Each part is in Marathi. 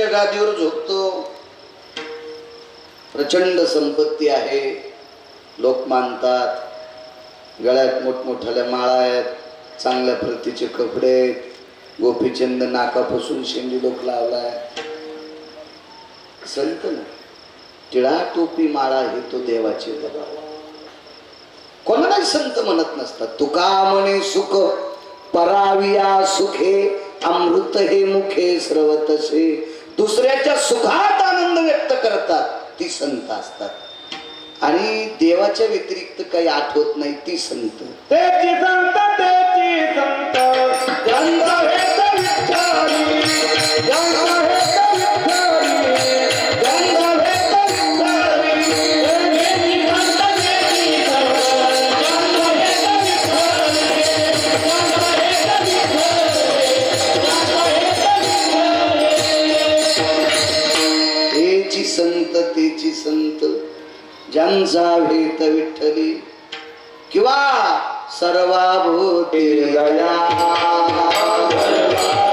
पैशाच्या गादीवर झोपतो. प्रचंड संपत्ती आहे. लोक मानतात. गळ्यात मोठमोठ्याल्या माळा आहेत. चांगल्या प्रतीचे कपडे गोपीचंद नाकापासून शेंडी डोक लावलाय. संत ना टिळा टोपी माळा हे तो देवाचे दबाव कोणालाही संत म्हणत नसतात. तुका म्हणे सुख पराविया सुखे अमृत हे मुखे स्रवतसे दुसऱ्याच्या सुखात आनंद व्यक्त करतात ती संत असतात. आणि देवाच्या व्यतिरिक्त काही आठवत नाही ती संत. त्याची संत त्याची संत. संततेची संत ज्यांचा भेट विठ्ठली किंवा सर्वाभूती गया. सर्वाभूती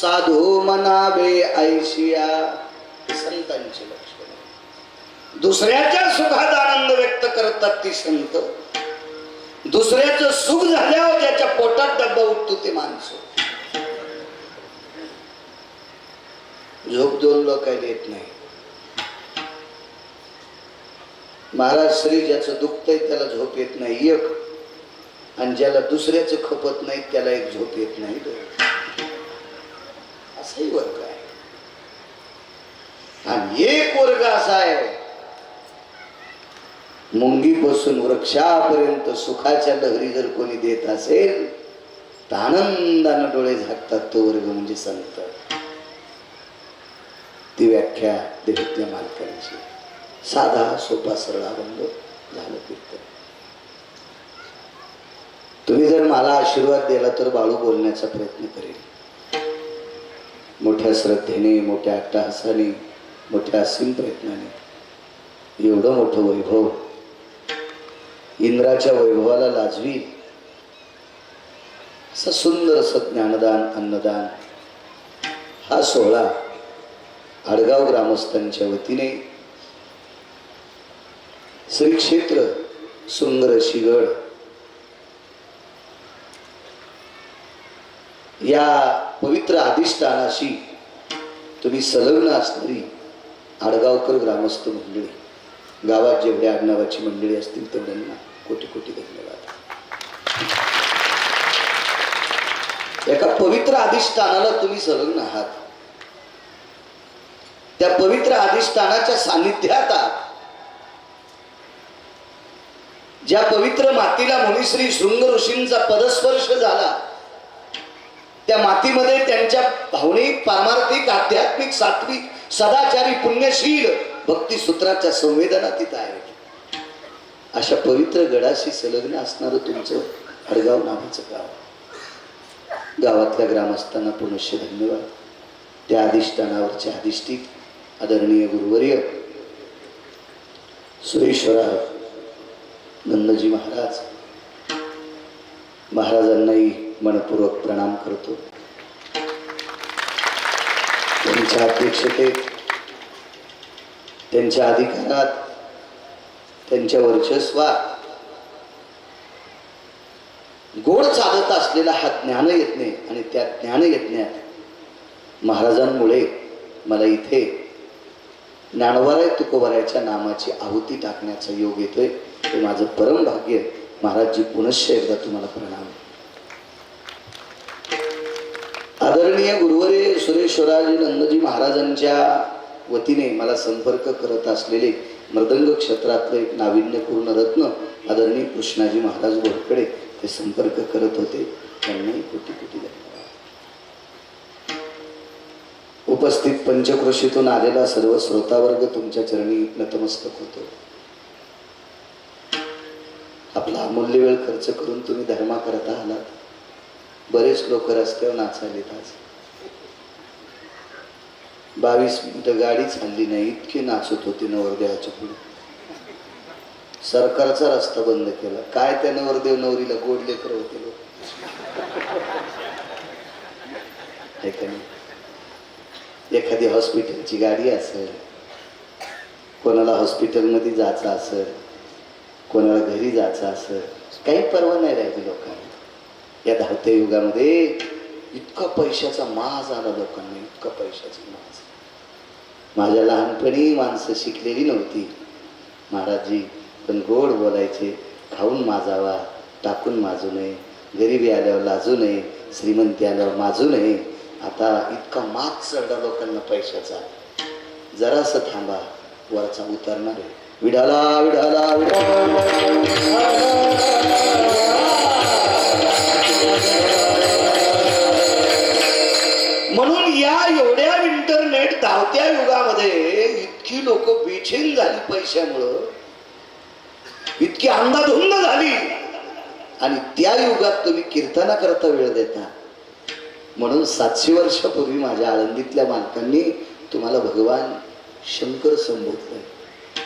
साधू मनावे ऐशिया. हे संतांचे लक्षण दुसऱ्याच्या सुखात आनंद व्यक्त करतात ती संत. दुसऱ्याचं सुख झाल्यावर ज्याच्या पोटात डब्बा उठतो ते माणसं. झोप दोन काही देत नाही. महाराज श्री ज्याचं दुखतंय त्याला झोप येत नाही. एक. आणि ज्याला दुसऱ्याचं खपत नाही त्याला एक झोप येत नाही. दोन. असाही वर्ग आहे आणि एक वर्ग असा आहे मुंगीपासून वृक्षापर्यंत सुखाच्या लहरी जर कोणी देत असेल तर आनंदानं डोळे झाकतात तो वर्ग म्हणजे संत. ती व्याख्या देवज्ञ मालकांची. साधा सोपा सरळ अभंग झालं कीर्तन. तुम्ही जर मला आशीर्वाद दिला तर बाळू बोलण्याचा प्रयत्न करेल मोठ्या श्रद्धेने मोठ्या अट्टहासाने मोठ्या असीम प्रयत्नाने एवढं मोठं वैभव इंद्राच्या वैभवाला लाजवी. असं सुंदर असं ज्ञानदान अन्नदान हा सोहळा आडगाव ग्रामस्थांच्या वतीने श्री क्षेत्र सुंदर शिगड या पवित्र अधिष्ठानाशी तुम्ही संलग्न असणारी आडगावकर ग्रामस्थ मंडळी गावात जेवढ्या आडनावाची मंडळी असतील तेवढ्यांना कोटी कोटी धन्यवाद. एका पवित्र अधिष्ठानाला तुम्ही संलग्न आहात. त्या पवित्र अधिष्ठानाच्या सान्निध्यात आहात. ज्या पवित्र मातीला मुनिश्री शृंग ऋषींचा पदस्पर्श झाला त्या मातीमध्ये त्यांच्या भावनिक पारमार्थिक आध्यात्मिक सात्विक सदाचारी पुण्यशील भक्तिसूत्राच्या संवेदना तिथं आहे. अशा पवित्र गडाशी संलग्न असणारं तुमचं हडगाव नावाचं गाव. गावातल्या ग्रामस्थांना पुनश्य धन्यवाद. त्या अधिष्ठानावरचे अधिष्ठित आदरणीय गुरुवर्य सुरेश्वरा नंदजी महाराज. महाराजांनाही मनपूर्वक प्रणाम करतो. त्यांच्या अध्यक्षतेत त्यांच्या अधिकारात त्यांच्या वर्चस्वात गोड चालत असलेला हा ज्ञान यज्ञ आणि त्या ज्ञान यज्ञात महाराजांमुळे मला इथे ज्ञानवराय तुकोबरायच्या नामाची आहुती टाकण्याचा योग येतोय. हे माझं परम भाग्य महाराजजी पुनश्च एकदा तुम्हाला प्रणाम. आदरणीय गुरुवरे सुरेश्वराजी नंदजी महाराजांच्या वतीने मला संपर्क करत असलेले मृदंग क्षेत्रातलं एक नाविन्यपूर्ण रत्न आदरणीय कृष्णाजी महाराज घोरकडे ते संपर्क करत होते. त्यांनाही कोटी कोटी धन्यवाद. उपस्थित पंचक्रोशीतून आलेला सर्व श्रोतावर्ग तुमच्या चरणी नतमस्तक होतो. आपला अमूल्य वेळ खर्च करून तुम्ही धर्मा करता आलात. बरेच लोक रस्त्यावर नाचालेत आज. बावीस मिनिटं गाडी चालली नाही इतकी नाचत होती नवरदेवाच्या पुढे. सरकारचा रस्ता बंद केला. काय त्या नवरदेव नवरीला गोड लेकर होते लोक? एखादी हॉस्पिटलची गाडी असेल कोणाला हॉस्पिटलमध्ये जायचं असेल कोणाला घरी जायचं असेल काही पर्वा नाही राहिली लोकांना. या धावत्या युगामध्ये इतका पैशाचा माज आला लोकांना इतका पैशाचा माज. माझ्या लहानपणी माणसं शिकलेली नव्हती. महाराजजी पण गोड बोलायचे खाऊन माजावा टाकून माजू नये गरिबी आल्यावर लाजू नये श्रीमंती आल्यावर माजू नये. आता इतका माग चढला लोकांना पैशाचा. जरासं थांबा वरचा उतरणार आहे. विडाला विडाला विडाला. युगामध्ये इतकी लोक बेचैन झाली पैशामुळं. इतकी अंधाधुंद झाली. आणि त्या युगात तुम्ही कीर्तना करता वेळ देता. म्हणून सातशे वर्षापूर्वी माझ्या आळंदीतल्या मालकांनी तुम्हाला भगवान शंकर संबोधलं.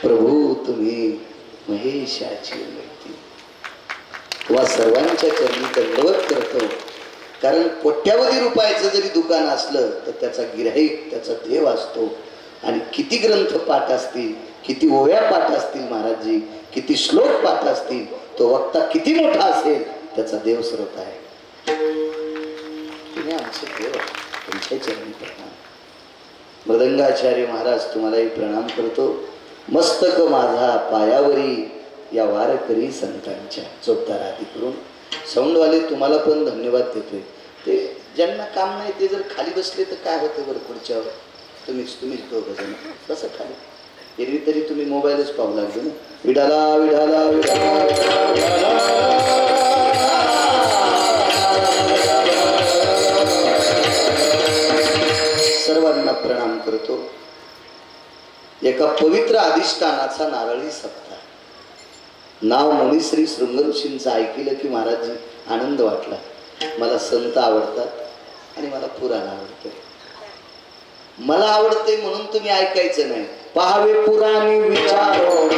प्रभू तुम्ही महेशाची व्यक्ती. वा सर्वांच्या चरणी दंडवत करतो. कारण कोट्यावधी रुपयाचं जरी दुकान असलं तर त्याचा गिराईक त्याचा देव असतो. आणि किती ग्रंथ पाठ असतील किती ओव्या पाठ असतील महाराजजी किती श्लोक पाठ असतील तो वक्ता किती मोठा असेल त्याचा देव स्रोत आहे. तुम्ही आमचे देव तुमच्या चरणी प्रणाम. मृदंगाचार्य महाराज तुम्हालाही प्रणाम करतो. मस्तक माझा पायावरी या वारकरी संतांच्या चोपदार आधी करून साऊंडवाले तुम्हाला पण धन्यवाद देतोय. ते ज्यांना काम नाही ते जर खाली बसले तर काय होतं बरं पुढच्यावर? तुम्हीच तुम्हीच दोघं जण कसं खाली. एरवी तरी तुम्ही मोबाईलच पाहू लागले ना. विडाला विडाला विडाला सर्वांना प्रणाम करतो. एका पवित्र अधिष्ठानाचा नारळी सप्ताह. नाव मुनीश्री शृंगऋषींचं ऐकलं की महाराजजी आनंद वाटला. मला संत आवडतात आणि मला पुराण आवडतं. मला आवडते म्हणून तुम्ही ऐकायचं नाही. पहावे पुराणी विचारो.